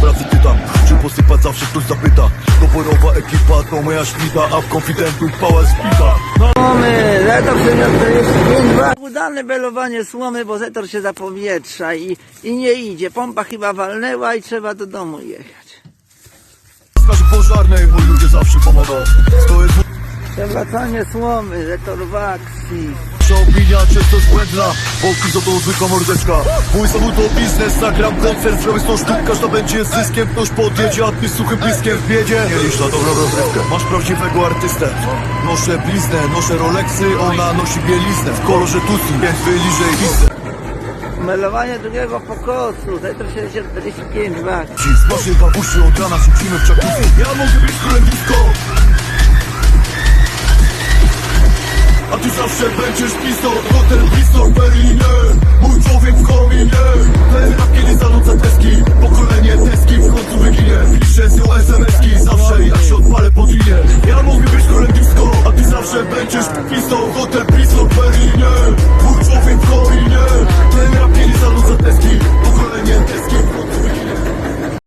pracy tytan Czy posypać zawsze ktoś zapyta Doborowa ekipa to moja świta A w konfidentów pała spita Słomy, Zetor 745 wa- Udane belowanie słomy, bo Zetor się zapowietrza i, i nie idzie. Pompa chyba walnęła i trzeba do domu jechać. Straży pożarnej, moi ludzie zawsze pomogą Przewracanie słomy, Zetor w akcji. Nasza opinia często zbłędna Wątki to to zwykła mordeczka. Mój zawód to biznes, zagram koncert Zrobię 100 sztuk, każda będzie zyskiem Ktoś podjedzie, a ty suchym bliskiem w biedzie. Nie lisz na dobrą rozrywkę. Masz prawdziwego artystę. Noszę bliznę, noszę Rolexy Ona nosi bieliznę. W kolorze tusi, więc wyliżej listę Melowanie drugiego Zetor 745 w akcji. Ci z naszej babuszy od rana w jacuzzi. Ja mogę być królem disco ty zawsze będziesz blisko Hotel blisko w Berlinie Mój człowiek